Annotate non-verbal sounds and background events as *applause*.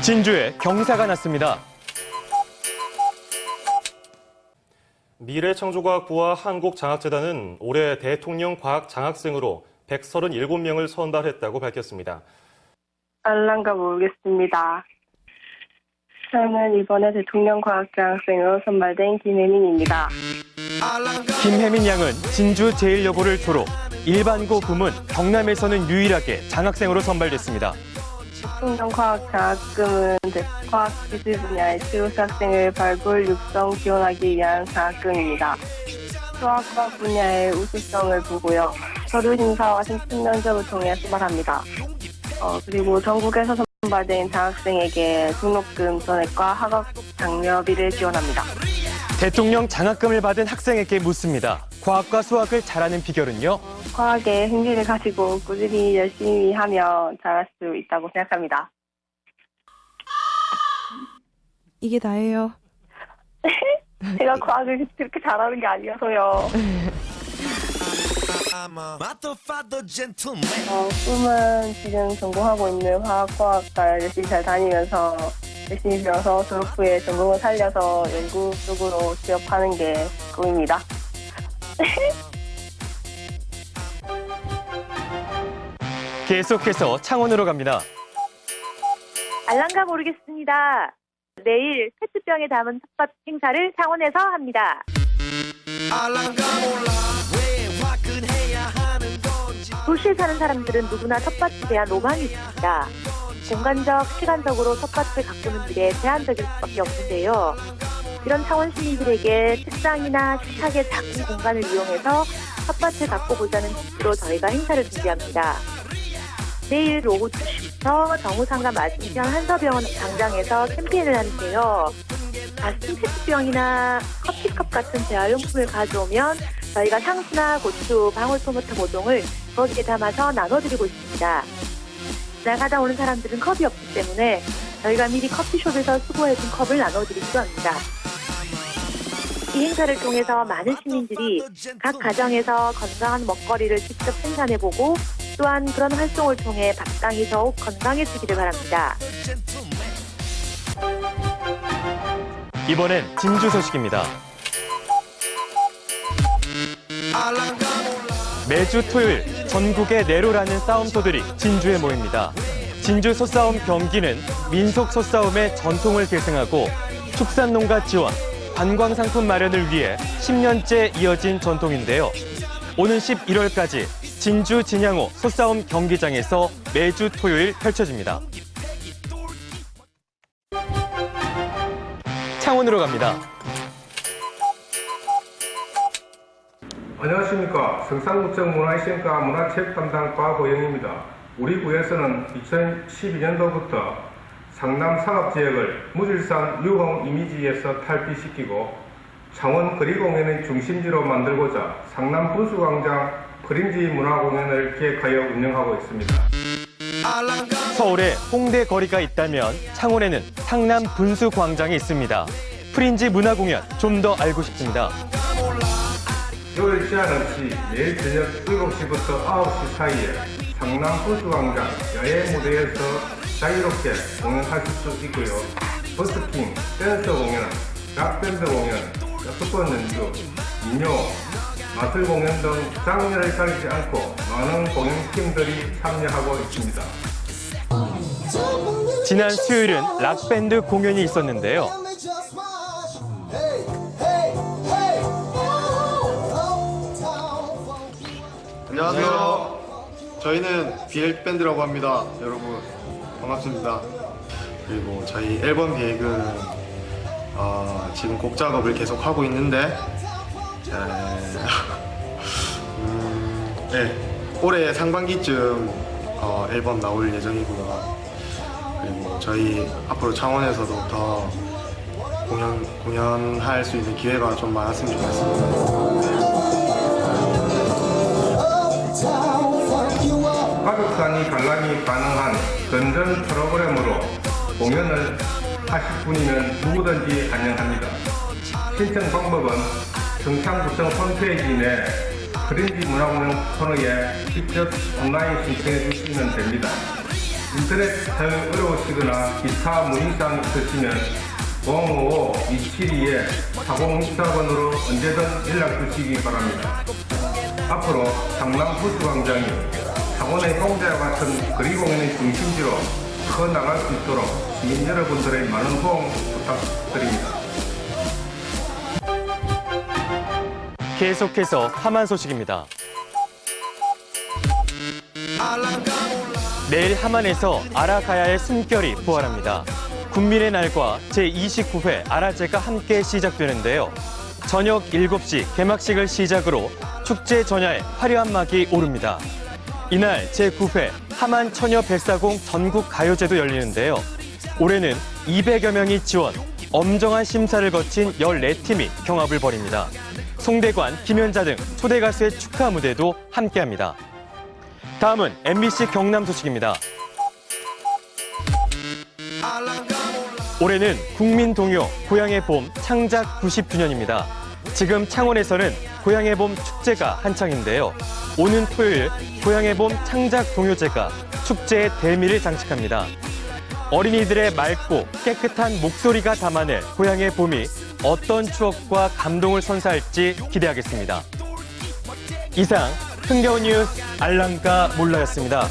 진주에 경사가 났습니다. 미래창조과학부와 한국장학재단은 올해 대통령 과학 장학생으로 137명을 선발했다고 밝혔습니다. 알란가 모르겠습니다. 저는 이번에 대통령 과학장학생으로 선발된 김혜민입니다. 김혜민 양은 진주 제1여고를 졸업, 일반고 부문 경남에서는 유일하게 장학생으로 선발됐습니다. 대통령 과학장학금은 과학기술 분야의 최우수 학생을 발굴, 육성, 지원하기 위한 장학금입니다. 수학과학 분야의 우수성을 보고요. 서류 심사와 심층 면접을 통해 선발합니다. 어, 그리고 전국에서 선발된 장학생에게 등록금 전액과 학업 장려비를 지원합니다. 대통령 장학금을 받은 학생에게 묻습니다. 과학과 수학을 잘하는 비결은요? 과학에 흥미를 가지고 꾸준히 열심히 하면 잘할 수 있다고 생각합니다. 이게 다예요. *laughs* 제가 과학을 그렇게 잘하는 게 아니어서요. 어, 꿈은 지금 전공하고 있는 화학과학과를 열심히 잘 다니면서 열심히 배워서 졸업 후에 전공을 살려서 연구 쪽으로 취업하는 게 꿈입니다. *laughs* 계속해서 창원으로 갑니다. 알랑가 모르겠습니다. 내일 페트병에 담은 텃밭 행사를 창원에서 합니다. 알랑가 몰라 왜 화끈해야 하는 건지 도시에 사는 사람들은 누구나 텃밭에 대한 로망이 있습니다. 공간적, 시간적으로 텃밭을 가꾸는 일에 제한적일 수밖에 없는데요. 이런 창원 시민들에게 책상이나 식탁의 작은 공간을 이용해서 텃밭을 가꿔보자는 취지로 저희가 행사를 준비합니다. 내일 오후 2시부터 정우상가 맞은편 한서병원 광장에서 캠페인을 하는데요. 가슴 페트병이나 커피컵 같은 재활용품을 가져오면 저희가 상수나 고추, 방울토마토 모종을 거기에 담아서 나눠드리고 있습니다. 나가다 오는 사람들은 컵이 없기 때문에 저희가 미리 커피숍에서 수거해준 컵을 나눠드리기도 합니다. 이 행사를 통해서 많은 시민들이 각 가정에서 건강한 먹거리를 직접 생산해보고 또한 그런 활동을 통해 밥상이 더욱 건강해지기를 바랍니다. 이번엔 진주 소식입니다. 매주 토요일 전국의 내로라는 싸움소들이 진주에 모입니다. 진주 소싸움 경기는 민속 소싸움의 전통을 계승하고 축산농가 지원, 관광 상품 마련을 위해 10년째 이어진 전통인데요. 오는 11월까지 진주 진양호 소싸움 경기장에서 매주 토요일 펼쳐집니다. 창원으로 갑니다. 안녕하십니까. 성산구청 문화시행과 문화체육 담당 과 고영입니다. 우리 구에서는 2012년도부터 상남 상업지역을 무질산 유흥 이미지에서 탈피시키고 창원 거리공연의 중심지로 만들고자 상남 분수광장 프린지 문화공연을 기획하여 운영하고 있습니다. 서울에 홍대 거리가 있다면 창원에는 상남 분수 광장이 있습니다. 프린지 문화공연 좀 더 알고 싶습니다. 요일 제한 없이 매일 저녁 7시부터 9시 사이에 상남 분수광장 야외 무대에서 자유롭게 공연하실 수 있고요. 버스킹, 댄서 공연, 락밴드 공연, 여섯번 연주, 민요, 마술 공연 등 장르를 가리지 않고 많은 공연팀들이 참여하고 있습니다. 지난 수요일은 락밴드 공연이 있었는데요. 안녕하세요. 저희는 비엘 밴드라고 합니다. 여러분 반갑습니다. 그리고 저희 앨범 계획은 어, 지금 곡 작업을 계속 하고 있는데 에, *laughs* 음, 네, 올해 상반기쯤 어, 앨범 나올 예정이고요. 그리고 저희 앞으로 창원에서도 더 공연 공연할 수 있는 기회가 좀 많았으면 좋겠습니다. 가족단위 관람이 가능한 건전 프로그램으로 공연을 하실 분이면 누구든지 환영합니다. 신청 방법은 성창구청 홈페이지 내 프린지 문화공연 코너에 직접 온라인 신청해 주시면 됩니다. 인터넷 사용 어려우시거나 기타 문의사항 있으시면 055-272-4064번으로 언제든 연락 주시기 바랍니다. 앞으로 상남 호수광장이 창원의 홍대와 같은 거리공연의 중심지로 커 나갈 수 있도록 시민 여러분들의 많은 호응 부탁드립니다. 계속해서 함한 소식입니다. 내일 함안에서 아라가야의 숨결이 부활합니다. 국민의 날과 제29회 아라제가 함께 시작되는데요. 저녁 7시 개막식을 시작으로 축제 전야에 화려한 막이 오릅니다. 이날 제9회 함안 처녀 백사공 전국 가요제도 열리는데요. 올해는 200여 명이 지원, 엄정한 심사를 거친 14팀이 경합을 벌입니다. 송대관, 김연자 등 초대 가수의 축하 무대도 함께합니다. 다음은 MBC 경남 소식입니다. 올해는 국민 동요 고향의 봄 창작 90주년입니다. 지금 창원에서는 고향의 봄 축제가 한창인데요. 오는 토요일 고향의 봄 창작 동요제가 축제의 대미를 장식합니다. 어린이들의 맑고 깨끗한 목소리가 담아낼 고향의 봄이 어떤 추억과 감동을 선사할지 기대하겠습니다. 이상 흥겨운 뉴스 알랑가 몰라였습니다.